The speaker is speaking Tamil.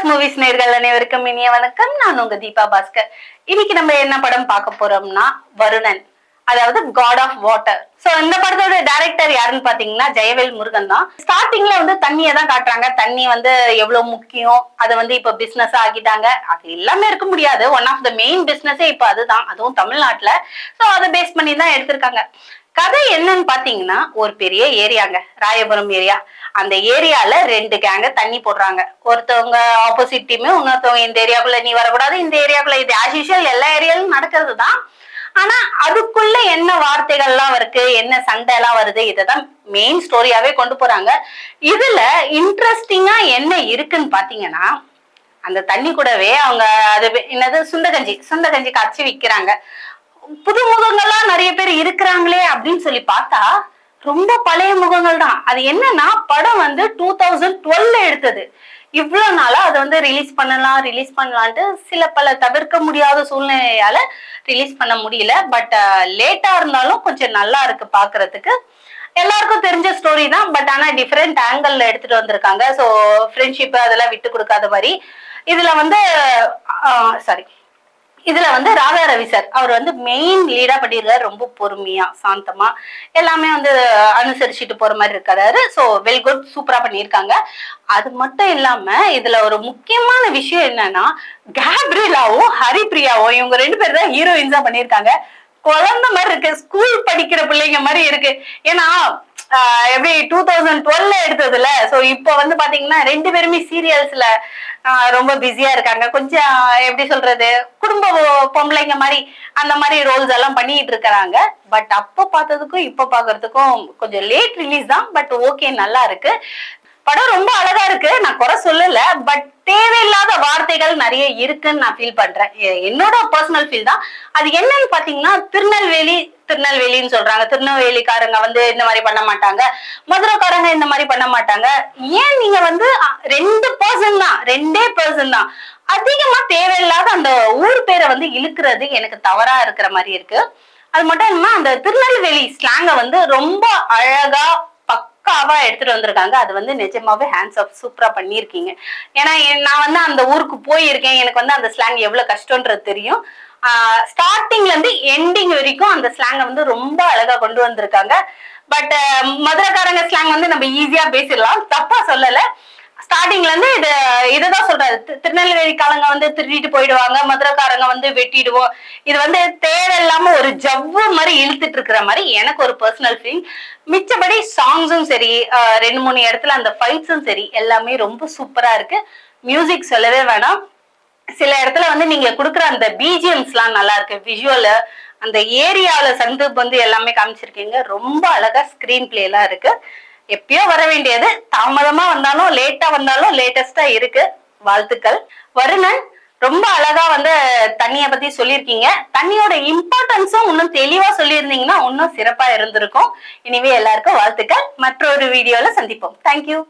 பாஸ் மூவிஸ் நேர்கள் அனைவருக்கும் இனிய வணக்கம். நான் உங்க தீபா பாஸ்கர். இன்னைக்கு நம்ம என்ன படம் பார்க்க போறோம்னா வருணன் அதாவது காட் ஆஃப் வாட்டர் சோ இந்த படத்தோட டைரக்டர் யாருன்னு பாத்தீங்கன்னா ஜெயவேல் முருகன் தான். ஸ்டார்டிங்ல வந்து தண்ணியை தான் காட்டுறாங்க. தண்ணி வந்து எவ்வளவு முக்கியம்? அதை வந்து இப்ப பிசினஸ் ஆக்கிட்டாங்க. அது எல்லாமே இருக்க முடியாது. ஒன் ஆஃப் த மெயின் பிசினஸே இப்ப அதுதான். அதுவும் தமிழ்நாட்டுல. சோ அதை பேஸ் பண்ணி தான் எடுத்திருக்காங்க. கதை என்னன்னு பாத்தீங்கன்னா ஒரு பெரிய ஏரியாங்க. ராயபுரம் ஏரியா. அந்த ஏரியால ரெண்டு கேங்க தண்ணி போடுறாங்க. ஒருத்தவங்க ஆப்போசிட் டீம் இன்னொருத்தவங்க இந்த ஏரியாக்குள்ள நீ வரக்கூடாது இந்த ஏரியாக்குள்ள. இது ஆஸ் யூஷுவல் எல்லா ஏரியாலும் நடக்கிறது தான் ஆனா அதுக்குள்ள என்ன வார்த்தைகள்லாம் இருக்கு என்ன சண்டை எல்லாம் வருது இதைதான் மெயின் ஸ்டோரியாவே கொண்டு போறாங்க. இதுல இன்ட்ரெஸ்டிங்கா என்ன இருக்குன்னு பாத்தீங்கன்னா அந்த தண்ணி கூடவே அவங்க அது என்னது சுண்டகஞ்சி. சுண்டகஞ்சி காய்ச்சி விற்கிறாங்க புது முகங்கள்லாம் நிறைய பேர் இருக்கிறாங்களே அப்படின்னு சொல்லி பார்த்தா ரொம்ப பழைய முகங்கள் தான். அது என்னன்னா படம் வந்து டூ தௌசண்ட் டுவெல்ல எடுத்தது. இவ்வளவு நாளா அதை வந்து ரிலீஸ் பண்ணலாம் ரிலீஸ் பண்ணலான்ட்டு சில பல தவிர்க்க முடியாத சூழ்நிலையால ரிலீஸ் பண்ண முடியல. பட் லேட்டா இருந்தாலும் கொஞ்சம் நல்லா இருக்கு பாக்குறதுக்கு. எல்லாருக்கும் தெரிஞ்ச ஸ்டோரி தான். பட் ஆனா டிஃப்ரெண்ட் ஆங்கிள் எடுத்துட்டு வந்திருக்காங்க. ஸோ ஃப்ரெண்ட்ஷிப் அதெல்லாம் விட்டு கொடுக்காத மாதிரி. இதுல வந்து சாரி இதுல வந்து ராதா ரவி சார் அவர் வந்து மெயின் லீடா பண்ணியிருக்காரு ரொம்ப பொறுமையா சாந்தமா. எல்லாமே வந்து அனுசரிச்சுட்டு போற மாதிரி இருக்காரு. ஸோ வெல் குட் சூப்பரா பண்ணியிருக்காங்க. அது மட்டும் இல்லாம இதுல ஒரு முக்கியமான விஷயம் என்னன்னா கேப்ரிலாவும் ஹரிப்ரியாவும் இவங்க ரெண்டு பேர் தான் ஹீரோயின்ஸா பண்ணியிருக்காங்க. குழந்தை மாதிரி இருக்கு ஸ்கூல் படிக்கிற பிள்ளைங்க மாதிரி இருக்கு. ஏன்னா எப்படி டூ தௌசண்ட் டுவெல்ல எடுத்ததுல? சோ இப்போ வந்து பாத்தீங்கன்னா ரெண்டு பேருமே சீரியல்ஸ்ல ரொம்ப பிஸியா இருக்காங்க. கொஞ்சம் எப்படி சொல்றது குடும்ப பொம்பளைங்க மாதிரி அந்த மாதிரி ரோல்ஸ் எல்லாம் பண்ணிட்டு இருக்கிறாங்க. பட் அப்போ பார்த்ததுக்கும் இப்போ பாக்குறதுக்கும் கொஞ்சம் லேட் ரிலீஸ் தான். பட் ஓகே நல்லா இருக்கு. படம் ரொம்ப அழகா இருக்கு. நான் குறை சொல்லல. பட் தேவையில்லாத வார்த்தைகள் நிறைய இருக்குன்னு நான் ஃபீல் பண்றேன். என்னோட பர்சனல் ஃபீல் தான். அது என்னன்னு பாத்தீங்கன்னா திருநெல்வேலி திருநெல்வேலின்னு சொல்றாங்க. திருநெல்வேலிக்காரங்க வந்து இந்த மாதிரி பண்ண மாட்டாங்க. மதுரைக்காரங்க இந்த மாதிரி பண்ண மாட்டாங்க. ஏன் நீங்க வந்து ரெண்டு பர்சன் தான். ரெண்டே பர்சன் தான். அதிகமா தேவையில்லாத அந்த ஊர் பேரை வந்து இழுக்கிறது எனக்கு தவறா இருக்கிற மாதிரி இருக்கு. அது மட்டும் இல்லாம அந்த திருநெல்வேலி ஸ்லாங்க வந்து ரொம்ப அழகா பக்காவா எடுத்துட்டு வந்திருக்காங்க. அது வந்து நிஜமாவே ஹேண்ட்ஸ் ஆஃப் சூப்பரா பண்ணியிருக்கீங்க. ஏன்னா என்- நான் வந்து அந்த ஊருக்கு போயிருக்கேன். எனக்கு வந்து அந்த ஸ்லாங் எவ்வளவு கஷ்டம்ன்றது தெரியும். ஸ்டார்டிங்ல இருந்து எண்டிங் வரைக்கும் அந்த ஸ்லாங்கை வந்து ரொம்ப அழகா கொண்டு வந்திருக்காங்க. பட் மதுரைக்காரங்க ஸ்லாங் வந்து நம்ம ஈஸியா பேசிடலாம். தப்பா சொல்லலை. ஸ்டார்டிங்ல இருந்து இது இதுதான் சொல்றாரு. திருநெல்வேலிக்காரங்க திருநெல்வேலி வந்து திருடிட்டு போயிடுவாங்க மதுரைக்காரங்க வந்து வெட்டிடுவோம். இது வந்து தேவையில்லாம ஒரு ஜவ்வு மாதிரி இழுத்துட்டு இருக்கிற மாதிரி எனக்கு ஒரு பர்சனல் ஃபீல் மிச்சபடி சாங்ஸும் சரி ரெண்டு மூணு இடத்துல அந்த ஃபைட்ஸும் சரி எல்லாமே ரொம்ப சூப்பரா இருக்கு. மியூசிக் சொல்லவே வேணாம். சில இடத்துல வந்து நீங்க கொடுக்குற அந்த பிஜிஎம்ஸ்லாம் நல்லா இருக்கு. விஷுவல் அந்த ஏரியாவில் சந்து வந்து எல்லாமே காமிச்சிருக்கீங்க. ரொம்ப அழகா ஸ்கிரீன் பிளே எல்லாம் இருக்கு. எப்பயோ வர வேண்டியது. தாமதமா வந்தாலும் லேட்டா வந்தாலும் லேட்டஸ்டா இருக்கு. வாழ்த்துக்கள். வருணன் ரொம்ப அழகா வந்து தண்ணிய பத்தி சொல்லியிருக்கீங்க. தண்ணியோட இம்பார்ட்டன்ஸும் இன்னும் தெளிவா சொல்லியிருந்தீங்கன்னா இன்னும் சிறப்பா இருந்திருக்கும். இனிமே எல்லாருக்கும் வாழ்த்துக்கள். மற்றொரு வீடியோல சந்திப்போம். தேங்க்யூ